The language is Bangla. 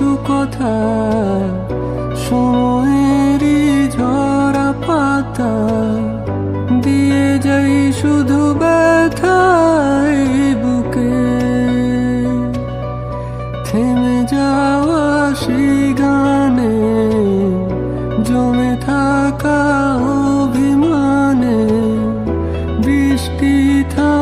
কথা সময়েরই ঝরা পাতা, দিয়ে যাই শুধু ব্যথায় বুকে। থেমে যাওয়া সেই গানে, জমে থাকা অভিমানে, বৃষ্টি থামে